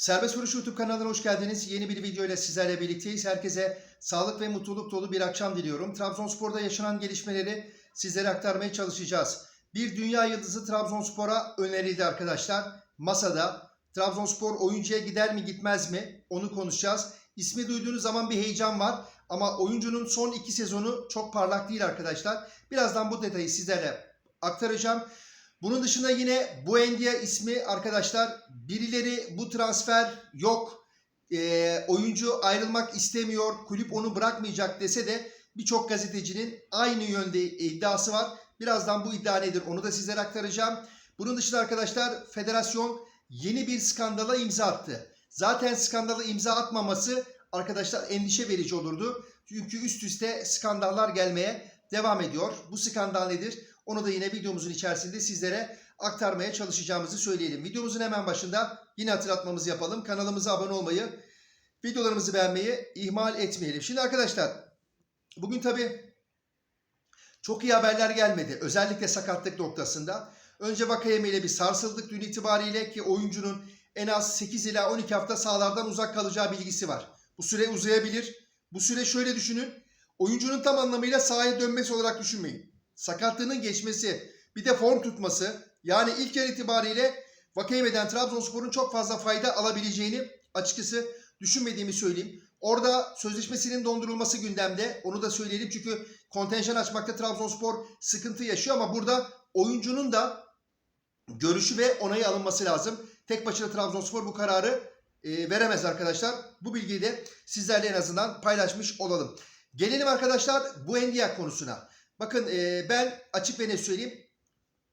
Serbest Vuruş YouTube kanalına hoş geldiniz. Yeni bir video ile sizlerle birlikteyiz. Herkese sağlık ve mutluluk dolu bir akşam diliyorum. Trabzonspor'da yaşanan gelişmeleri sizlere aktarmaya çalışacağız. Bir dünya yıldızı Trabzonspor'a önerildi arkadaşlar. Masada Trabzonspor oyuncuya gider mi gitmez mi onu konuşacağız. İsmi duyduğunuz zaman bir heyecan var. Ama oyuncunun son iki sezonu çok parlak değil arkadaşlar. Birazdan bu detayı sizlere aktaracağım. Bunun dışında yine Buendia ismi arkadaşlar birileri bu transfer yok. e, oyuncu ayrılmak istemiyor. Kulüp onu bırakmayacak dese de birçok gazetecinin aynı yönde iddiası var. Birazdan bu iddia nedir onu da sizlere aktaracağım. Bunun dışında arkadaşlar federasyon yeni bir skandala imza attı. Zaten skandala imza atmaması arkadaşlar endişe verici olurdu. Çünkü üst üste skandallar gelmeye devam ediyor. Bu skandal nedir? Onu da yine videomuzun içerisinde sizlere aktarmaya çalışacağımızı söyleyelim. Videomuzun hemen başında yine hatırlatmamızı yapalım. Kanalımıza abone olmayı, videolarımızı beğenmeyi ihmal etmeyelim. Şimdi arkadaşlar bugün tabii çok iyi haberler gelmedi. Özellikle sakatlık noktasında. Önce Vakayeme ile bir sarsıldık dün itibariyle ki oyuncunun en az 8 ila 12 hafta sahalardan uzak kalacağı bilgisi var. Bu süre uzayabilir. Bu süre şöyle düşünün. Oyuncunun tam anlamıyla sahaya dönmesi olarak düşünmeyin. Sakatlığının geçmesi, bir de form tutması. Yani ilk yer itibariyle Vakayeme'den Trabzonspor'un çok fazla fayda alabileceğini açıkçası düşünmediğimi söyleyeyim. Orada sözleşmesinin dondurulması gündemde. Onu da söyleyelim çünkü kontenjan açmakta Trabzonspor sıkıntı yaşıyor ama burada oyuncunun da görüşü ve onayı alınması lazım. Tek başına Trabzonspor bu kararı e, veremez arkadaşlar. Bu bilgiyi de sizlerle en azından paylaşmış olalım. Gelelim arkadaşlar bu Endiak konusuna. Bakın e, ben açık ve net söyleyeyim.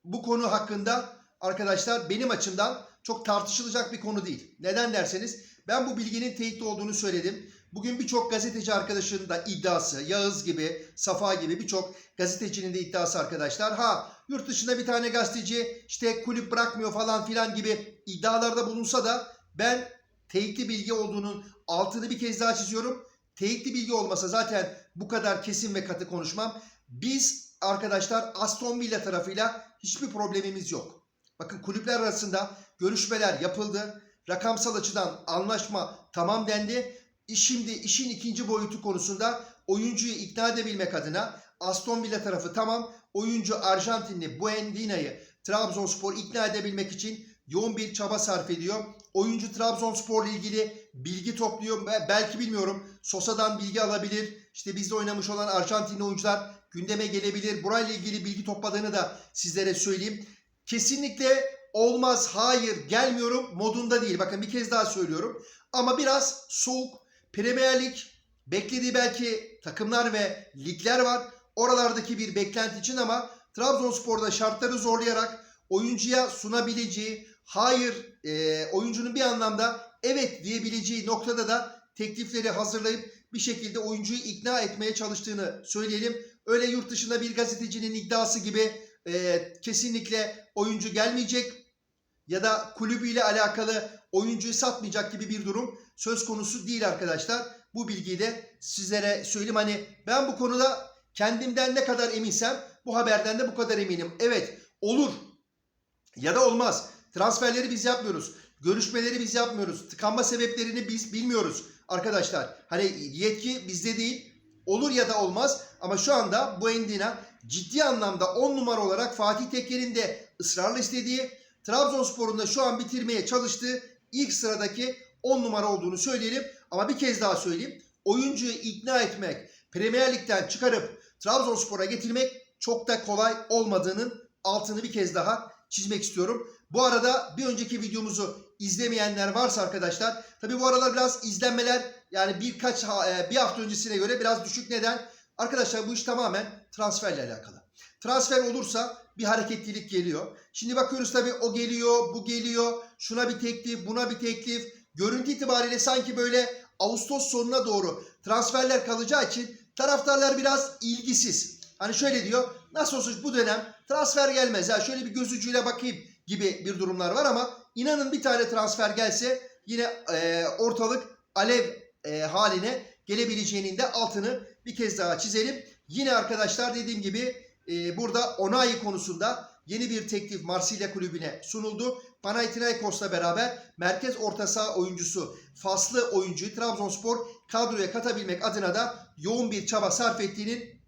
Bu konu hakkında arkadaşlar benim açımdan çok tartışılacak bir konu değil. Neden derseniz ben bu bilginin teyitli olduğunu söyledim. Bugün birçok gazeteci arkadaşının da iddiası, Yağız gibi, Safa gibi birçok gazetecinin de iddiası arkadaşlar. Ha yurt dışında bir tane gazeteci işte kulüp bırakmıyor falan filan gibi iddialarda bulunsa da ben teyitli bilgi olduğunun altını bir kez daha çiziyorum. Teyitli bilgi olmasa zaten bu kadar kesin ve katı konuşmam. Biz arkadaşlar Aston Villa tarafıyla hiçbir problemimiz yok. Bakın kulüpler arasında görüşmeler yapıldı. Rakamsal açıdan anlaşma tamam dendi. E Şimdi işin ikinci boyutu konusunda oyuncuyu ikna edebilmek adına Aston Villa tarafı tamam. Oyuncu Arjantinli Buendina'yı Trabzonspor ikna edebilmek için yoğun bir çaba sarf ediyor. Oyuncu Trabzonspor'la ilgili bilgi topluyor. Be- Belki bilmiyorum. Sosa'dan bilgi alabilir. İşte bizde oynamış olan Arjantinli oyuncular gündeme gelebilir. Burayla ilgili bilgi topladığını da sizlere söyleyeyim. Kesinlikle olmaz, hayır, gelmiyorum modunda değil. Bakın bir kez daha söylüyorum. Ama biraz soğuk. Premier Lig beklediği belki takımlar ve ligler var. Oralardaki bir beklenti için ama Trabzonspor'da şartları zorlayarak oyuncuya sunabileceği, hayır e, oyuncunun bir anlamda evet diyebileceği noktada da teklifleri hazırlayıp bir şekilde oyuncuyu ikna etmeye çalıştığını söyleyelim. Öyle yurt dışında bir gazetecinin iddiası gibi e, kesinlikle oyuncu gelmeyecek ya da kulübüyle alakalı oyuncuyu satmayacak gibi bir durum söz konusu değil arkadaşlar. Bu bilgiyi de sizlere söyleyeyim. Hani ben bu konuda kendimden ne kadar eminsem bu haberden de bu kadar eminim. Evet olur ya da olmaz. Transferleri biz yapmıyoruz. Görüşmeleri biz yapmıyoruz. Tıkanma sebeplerini biz bilmiyoruz arkadaşlar. Hani yetki bizde değil. Olur ya da olmaz ama şu anda bu Endina ciddi anlamda 10 numara olarak Fatih Tekker'in de ısrarla istediği Trabzonspor'un da şu an bitirmeye çalıştığı ilk sıradaki 10 numara olduğunu söyleyelim. Ama bir kez daha söyleyeyim. Oyuncuyu ikna etmek, Premier Lig'den çıkarıp Trabzonspor'a getirmek çok da kolay olmadığının altını bir kez daha çizmek istiyorum. Bu arada bir önceki videomuzu izlemeyenler varsa arkadaşlar tabi bu aralar biraz izlenmeler yani birkaç e, bir hafta öncesine göre biraz düşük neden? Arkadaşlar bu iş tamamen transferle alakalı. Transfer olursa bir hareketlilik geliyor. Şimdi bakıyoruz tabi o geliyor, bu geliyor. Şuna bir teklif, buna bir teklif. Görüntü itibariyle sanki böyle Ağustos sonuna doğru transferler kalacağı için taraftarlar biraz ilgisiz. Hani şöyle diyor, nasıl olsa bu dönem transfer gelmez ya şöyle bir göz ucuyla bakayım gibi bir durumlar var ama inanın bir tane transfer gelse yine e, ortalık alev e, haline gelebileceğinin de altını bir kez daha çizelim. Yine arkadaşlar dediğim gibi e, burada Onayi konusunda yeni bir teklif Marsilya kulübüne sunuldu. Panathinaikos'la beraber merkez orta saha oyuncusu Faslı oyuncuyu Trabzonspor kadroya katabilmek adına da yoğun bir çaba sarf ettiğinin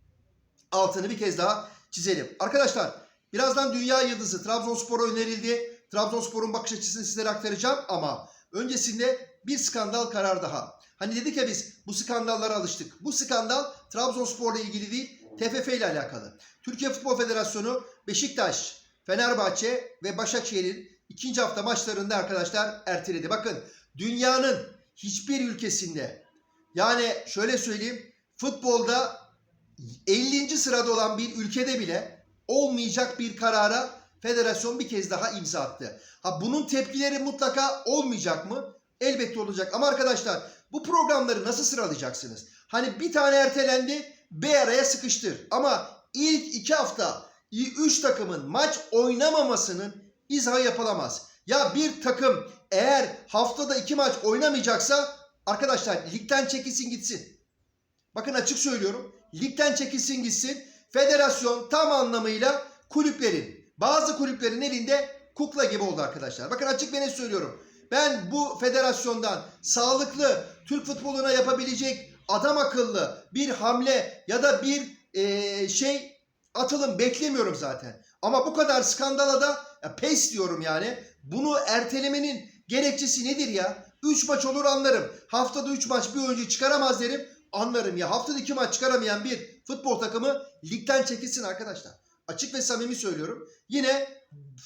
altını bir kez daha çizelim. Arkadaşlar birazdan dünya yıldızı Trabzonspor'a önerildi. Trabzonspor'un bakış açısını sizlere aktaracağım ama öncesinde bir skandal karar daha. Hani dedik ya biz bu skandallara alıştık. Bu skandal Trabzonspor'la ilgili değil TFF ile alakalı. Türkiye Futbol Federasyonu Beşiktaş, Fenerbahçe ve Başakşehir'in ikinci hafta maçlarında arkadaşlar erteledi. Bakın dünyanın hiçbir ülkesinde yani şöyle söyleyeyim futbolda 50. sırada olan bir ülkede bile olmayacak bir karara federasyon bir kez daha imza attı. Ha bunun tepkileri mutlaka olmayacak mı? Elbette olacak. Ama arkadaşlar bu programları nasıl sıralayacaksınız? Hani bir tane ertelendi, bir araya sıkıştır. Ama ilk iki hafta üç takımın maç oynamamasının izahı yapılamaz. Ya bir takım eğer haftada iki maç oynamayacaksa arkadaşlar ligden çekilsin gitsin. Bakın açık söylüyorum. Ligden çekilsin gitsin. Federasyon tam anlamıyla kulüplerin, bazı kulüplerin elinde kukla gibi oldu arkadaşlar. Bakın açık ben net söylüyorum. Ben bu federasyondan sağlıklı Türk futboluna yapabilecek adam akıllı bir hamle ya da bir eee, şey atılım beklemiyorum zaten. Ama bu kadar skandala da ya pes diyorum yani. Bunu ertelemenin gerekçesi nedir ya? 3 maç olur anlarım. Haftada 3 maç bir oyuncu çıkaramaz derim. Anlarım ya. Haftada 2 maç çıkaramayan bir futbol takımı ligden çekilsin arkadaşlar. Açık ve samimi söylüyorum. Yine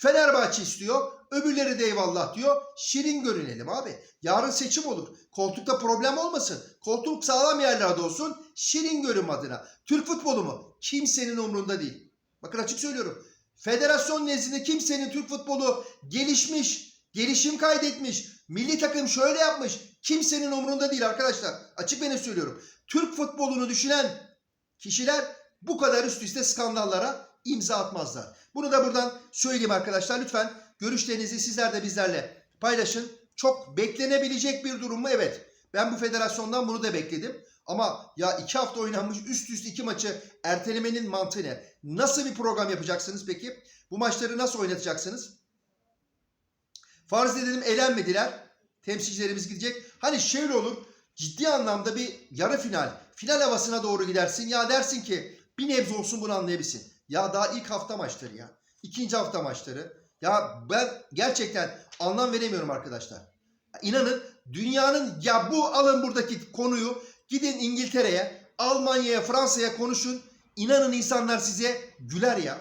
Fenerbahçe istiyor. Öbürleri de eyvallah diyor. Şirin görünelim abi. Yarın seçim olur. Koltukta problem olmasın. Koltuk sağlam yerlerde olsun. Şirin görün adına. Türk futbolu mu? Kimsenin umrunda değil. Bakın açık söylüyorum. Federasyon nezdinde kimsenin Türk futbolu gelişmiş, gelişim kaydetmiş, milli takım şöyle yapmış. Kimsenin umrunda değil arkadaşlar. Açık benim söylüyorum. Türk futbolunu düşünen kişiler bu kadar üst üste skandallara imza atmazlar. Bunu da buradan söyleyeyim arkadaşlar. Lütfen görüşlerinizi sizler de bizlerle paylaşın. Çok beklenebilecek bir durum mu? Evet. Ben bu federasyondan bunu da bekledim. Ama ya iki hafta oynanmış üst üste iki maçı ertelemenin mantığı ne? Nasıl bir program yapacaksınız peki? Bu maçları nasıl oynatacaksınız? Farz edelim elenmediler. Temsilcilerimiz gidecek. Hani şöyle olur. Ciddi anlamda bir yarı final, final havasına doğru gidersin. Ya dersin ki bir nebze olsun bunu anlayabilsin. Ya daha ilk hafta maçları ya. İkinci hafta maçları. Ya ben gerçekten anlam veremiyorum arkadaşlar. İnanın dünyanın ya bu alın buradaki konuyu gidin İngiltere'ye, Almanya'ya, Fransa'ya konuşun. İnanın insanlar size güler ya.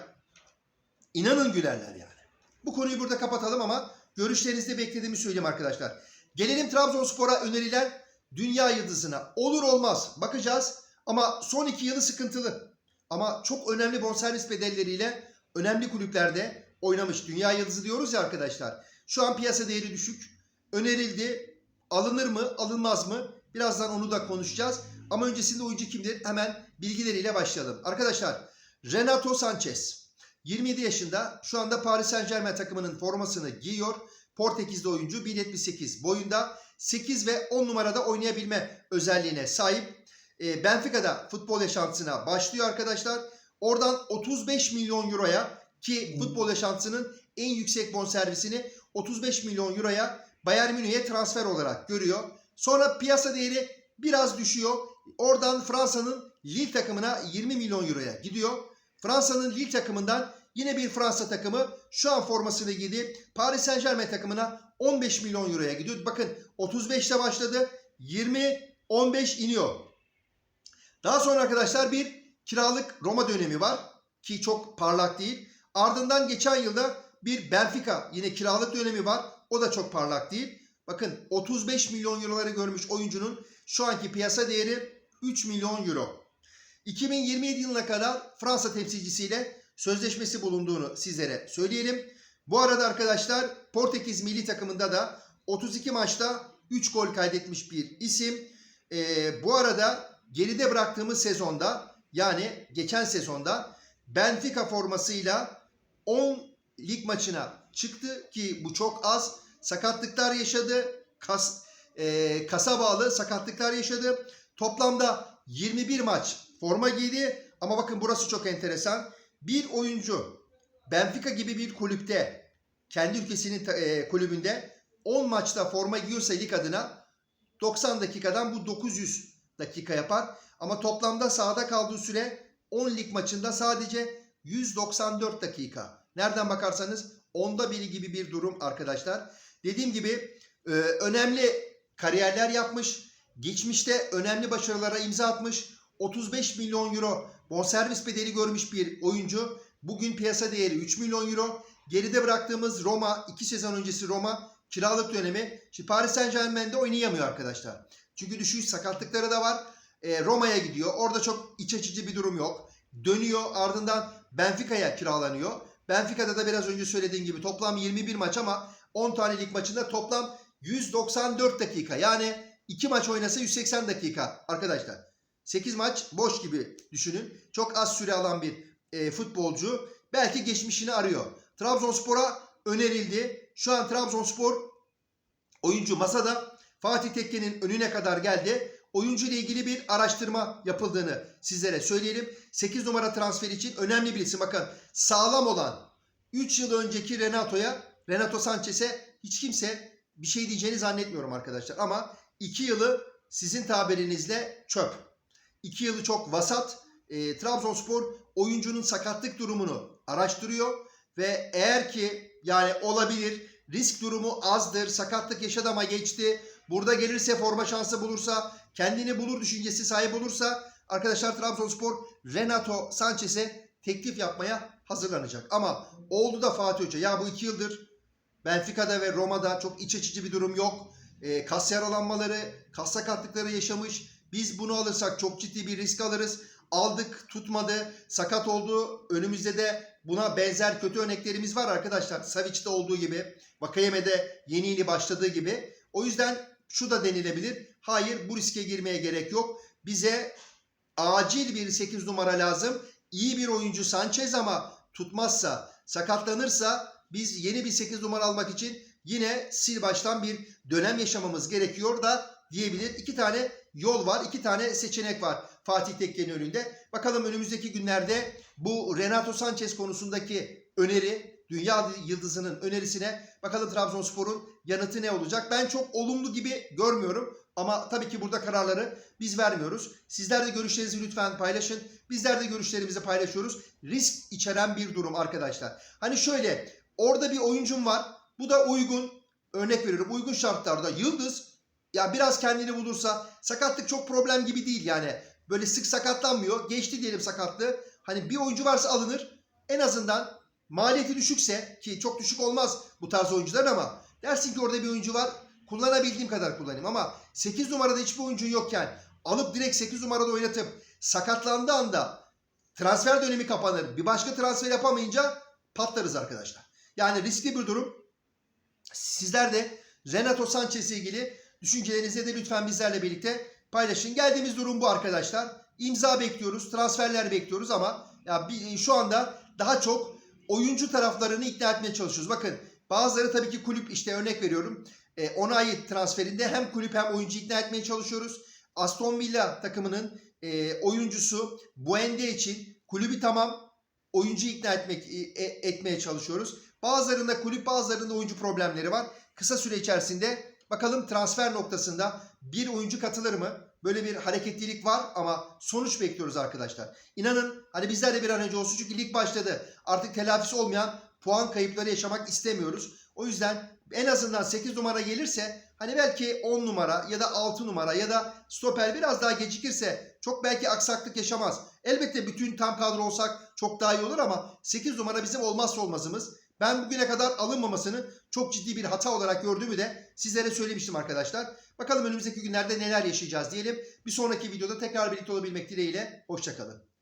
İnanın gülerler yani. Bu konuyu burada kapatalım ama görüşlerinizi beklediğimi söyleyeyim arkadaşlar. Gelelim Trabzonspor'a önerilen dünya yıldızına. Olur olmaz bakacağız ama son iki yılı sıkıntılı. Ama çok önemli bonservis bedelleriyle önemli kulüplerde oynamış. Dünya yıldızı diyoruz ya arkadaşlar. Şu an piyasa değeri düşük. Önerildi. Alınır mı alınmaz mı? Birazdan onu da konuşacağız. Ama öncesinde oyuncu kimdir? Hemen bilgileriyle başlayalım. Arkadaşlar Renato Sanchez 27 yaşında şu anda Paris Saint Germain takımının formasını giyiyor. Portekizli oyuncu 1.78 boyunda 8 ve 10 numarada oynayabilme özelliğine sahip. E, Benfica'da futbol yaşantısına başlıyor arkadaşlar. Oradan 35 milyon euroya ki futbol yaşantısının en yüksek bonservisini 35 milyon euroya Bayern Münih'e transfer olarak görüyor. Sonra piyasa değeri biraz düşüyor. Oradan Fransa'nın Lille takımına 20 milyon euroya gidiyor. Fransa'nın Lille takımından yine bir Fransa takımı şu an formasını giydi. Paris Saint Germain takımına 15 milyon euroya gidiyor. Bakın 35'te başladı. 20 15 iniyor. Daha sonra arkadaşlar bir kiralık Roma dönemi var ki çok parlak değil. Ardından geçen yılda bir Benfica yine kiralık dönemi var. O da çok parlak değil. Bakın 35 milyon euroları görmüş oyuncunun şu anki piyasa değeri 3 milyon euro. 2027 yılına kadar Fransa temsilcisiyle sözleşmesi bulunduğunu sizlere söyleyelim. Bu arada arkadaşlar Portekiz milli takımında da 32 maçta 3 gol kaydetmiş bir isim. Ee, bu arada geride bıraktığımız sezonda yani geçen sezonda Benfica formasıyla 10 lig maçına çıktı ki bu çok az. Sakatlıklar yaşadı. Kas, e, kasa bağlı sakatlıklar yaşadı. Toplamda 21 maç forma giydi. Ama bakın burası çok enteresan. Bir oyuncu Benfica gibi bir kulüpte kendi ülkesinin e, kulübünde 10 maçta forma giyiyorsa lig adına 90 dakikadan bu 900 dakika yapar. Ama toplamda sahada kaldığı süre 10 lig maçında sadece 194 dakika. Nereden bakarsanız onda biri gibi bir durum arkadaşlar. Dediğim gibi e, önemli kariyerler yapmış. Geçmişte önemli başarılara imza atmış. 35 milyon euro bonservis bedeli görmüş bir oyuncu. Bugün piyasa değeri 3 milyon euro. Geride bıraktığımız Roma, 2 sezon öncesi Roma kiralık dönemi. Şimdi Paris Saint Germain'de oynayamıyor arkadaşlar. Çünkü düşüş sakatlıkları da var. E, Roma'ya gidiyor. Orada çok iç açıcı bir durum yok. Dönüyor ardından Benfica'ya kiralanıyor. Benfica'da da biraz önce söylediğim gibi toplam 21 maç ama 10 tane lig maçında toplam 194 dakika. Yani 2 maç oynasa 180 dakika arkadaşlar. 8 maç boş gibi düşünün. Çok az süre alan bir e, futbolcu. Belki geçmişini arıyor. Trabzonspor'a önerildi. Şu an Trabzonspor oyuncu masada. Fatih Tekke'nin önüne kadar geldi. Oyuncu ile ilgili bir araştırma yapıldığını sizlere söyleyelim. 8 numara transfer için önemli bir isim. Bakın sağlam olan 3 yıl önceki Renato'ya, Renato Sanchez'e hiç kimse bir şey diyeceğini zannetmiyorum arkadaşlar. Ama 2 yılı sizin tabirinizle çöp. 2 yılı çok vasat. E, Trabzonspor oyuncunun sakatlık durumunu araştırıyor ve eğer ki yani olabilir risk durumu azdır, sakatlık yaşadı ama geçti. Burada gelirse forma şansı bulursa, kendini bulur düşüncesi sahip olursa arkadaşlar Trabzonspor Renato Sanchez'e teklif yapmaya hazırlanacak. Ama oldu da Fatih Hoca ya bu iki yıldır Benfica'da ve Roma'da çok iç açıcı bir durum yok. E, kas yaralanmaları, kas sakatlıkları yaşamış. Biz bunu alırsak çok ciddi bir risk alırız. Aldık tutmadı, sakat oldu. Önümüzde de buna benzer kötü örneklerimiz var arkadaşlar. Savic'te olduğu gibi, Vakayeme'de yeni yeni başladığı gibi. O yüzden şu da denilebilir. Hayır bu riske girmeye gerek yok. Bize acil bir 8 numara lazım. İyi bir oyuncu Sanchez ama tutmazsa, sakatlanırsa biz yeni bir 8 numara almak için yine sil baştan bir dönem yaşamamız gerekiyor da diyebilir. İki tane yol var, iki tane seçenek var Fatih Tekke'nin önünde. Bakalım önümüzdeki günlerde bu Renato Sanchez konusundaki öneri, dünya yıldızının önerisine bakalım Trabzonspor'un yanıtı ne olacak? Ben çok olumlu gibi görmüyorum ama tabii ki burada kararları biz vermiyoruz. Sizler de görüşlerinizi lütfen paylaşın. Bizler de görüşlerimizi paylaşıyoruz. Risk içeren bir durum arkadaşlar. Hani şöyle orada bir oyuncum var. Bu da uygun örnek veriyorum uygun şartlarda yıldız ya biraz kendini bulursa sakatlık çok problem gibi değil yani. Böyle sık sakatlanmıyor. Geçti diyelim sakatlığı. Hani bir oyuncu varsa alınır. En azından maliyeti düşükse ki çok düşük olmaz bu tarz oyuncular ama dersin ki orada bir oyuncu var. Kullanabildiğim kadar kullanayım ama 8 numarada hiçbir oyuncun yokken alıp direkt 8 numarada oynatıp sakatlandığı anda transfer dönemi kapanır. Bir başka transfer yapamayınca patlarız arkadaşlar. Yani riskli bir durum. Sizler de Renato Sanchez ile ilgili düşüncelerinizi de lütfen bizlerle birlikte paylaşın. Geldiğimiz durum bu arkadaşlar. İmza bekliyoruz, transferler bekliyoruz ama ya bir, şu anda daha çok oyuncu taraflarını ikna etmeye çalışıyoruz. Bakın bazıları tabii ki kulüp işte örnek veriyorum. E, Onay transferinde hem kulüp hem oyuncu ikna etmeye çalışıyoruz. Aston Villa takımının e, oyuncusu Buende için kulübü tamam oyuncu ikna etmek e, e, etmeye çalışıyoruz. Bazılarında kulüp bazılarında oyuncu problemleri var. Kısa süre içerisinde bakalım transfer noktasında bir oyuncu katılır mı? Böyle bir hareketlilik var ama sonuç bekliyoruz arkadaşlar. İnanın hani bizler de bir an önce olsun çünkü lig başladı. Artık telafisi olmayan puan kayıpları yaşamak istemiyoruz. O yüzden en azından 8 numara gelirse hani belki 10 numara ya da 6 numara ya da stoper biraz daha gecikirse çok belki aksaklık yaşamaz. Elbette bütün tam kadro olsak çok daha iyi olur ama 8 numara bizim olmazsa olmazımız. Ben bugüne kadar alınmamasını çok ciddi bir hata olarak gördüğümü de sizlere söylemiştim arkadaşlar. Bakalım önümüzdeki günlerde neler yaşayacağız diyelim. Bir sonraki videoda tekrar birlikte olabilmek dileğiyle. Hoşçakalın.